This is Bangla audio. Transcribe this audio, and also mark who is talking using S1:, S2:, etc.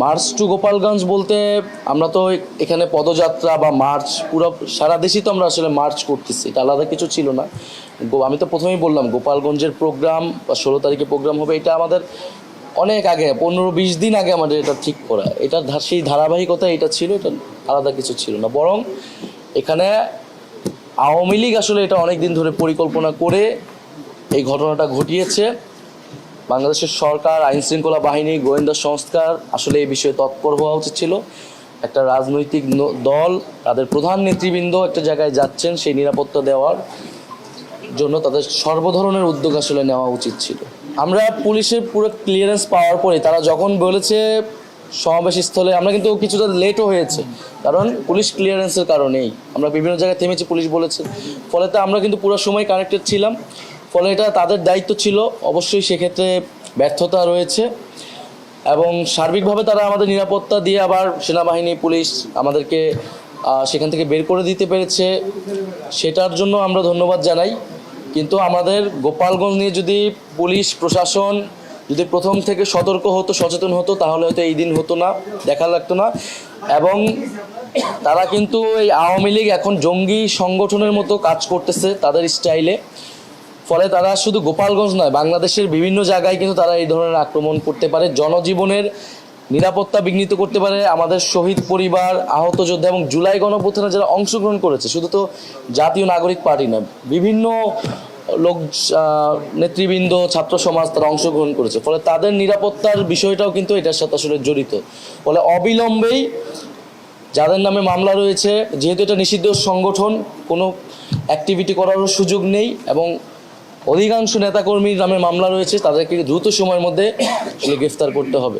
S1: মার্চ টু গোপালগঞ্জ বলতে আমরা তো এখানে পদযাত্রা বা মার্চ, পুরো সারা দেশেই তো আমরা আসলে মার্চ করতেছি, এটা আলাদা কিছু ছিল না। আমি তো প্রথমেই বললাম, গোপালগঞ্জের প্রোগ্রাম বা ষোলো তারিখে প্রোগ্রাম হবে, এটা আমাদের অনেক আগে, পনেরো বিশ দিন আগে আমাদের এটা ঠিক করা। এটা সেই ধারাবাহিকতা এটা ছিল, এটা আলাদা কিছু ছিল না। বরং এখানে আওয়ামী লীগ আসলে এটা অনেক দিন ধরে পরিকল্পনা করে এই ঘটনাটা ঘটিয়েছে। বাংলাদেশের সরকার আইন শৃঙ্খলা বাহিনী, গোয়েন্দা সংস্কার আসলে এই বিষয়ে তৎপর হওয়া উচিত ছিল। একটা রাজনৈতিক দল, তাদের প্রধান নেতৃবৃন্দ একটা জায়গায় যাচ্ছেন, সেই নিরাপত্তা দেওয়ার জন্য তাদের সর্বধরনের উদ্যোগ আসলে নেওয়া উচিত ছিল। আমরা পুলিশের পুরো ক্লিয়ারেন্স পাওয়ার পরে তারা যখন বলেছে সমাবেশ স্থলে, আমরা কিন্তু কিছুটা লেটও হয়েছে, কারণ পুলিশ ক্লিয়ারেন্সের কারণেই। আমরা বিভিন্ন জায়গায় থেমেছি, পুলিশ বলেছে। ফলে তো আমরা কিন্তু পুরো সময় কানেক্টেড ছিলাম। ফলে এটা তাদের দায়িত্ব ছিল। অবশ্যই সেক্ষেত্রে ব্যর্থতা রয়েছে এবং সার্বিকভাবে তারা আমাদের নিরাপত্তা দিয়ে আবার সেনাবাহিনী, পুলিশ আমাদেরকে সেখান থেকে বের করে দিতে পেরেছে। সেটার জন্য আমরা ধন্যবাদ জানাই। কিন্তু আমাদের গোপালগঞ্জ নিয়ে যদি পুলিশ, প্রশাসন যদি প্রথম থেকে সতর্ক হতো, সচেতন হতো, তাহলে হয়তো এই দিন হতো না, দেখা লাগতো না। এবং তারা কিন্তু এই আওয়ামী লীগ এখন জঙ্গি সংগঠনের মতো কাজ করতেছে তাদের স্টাইলে। ফলে তারা শুধু গোপালগঞ্জ নয়, বাংলাদেশের বিভিন্ন জায়গায় কিন্তু তারা এই ধরনের আক্রমণ করতে পারে, জনজীবনের নিরাপত্তা বিঘ্নিত করতে পারে। আমাদের শহীদ পরিবার, আহত যোদ্ধা এবং জুলাই গণপ্রথানে যারা অংশগ্রহণ করেছে, শুধু তো জাতীয় নাগরিক পার্টি না বিভিন্ন লোক নেতৃবৃন্দ, ছাত্র সমাজ তারা অংশগ্রহণ করেছে। ফলে তাদের নিরাপত্তার বিষয়টাও কিন্তু এটার সাথে আসলে জড়িত। ফলে অবিলম্বেই যাদের নামে মামলা রয়েছে, যেহেতু এটা নিষিদ্ধ সংগঠন, কোনো অ্যাক্টিভিটি করারও সুযোগ নেই এবং অধিকাংশ নেতাকর্মীর নামে মামলা রয়েছে তাদেরকে দ্রুত সময়ের মধ্যে গ্রেফতার করতে হবে।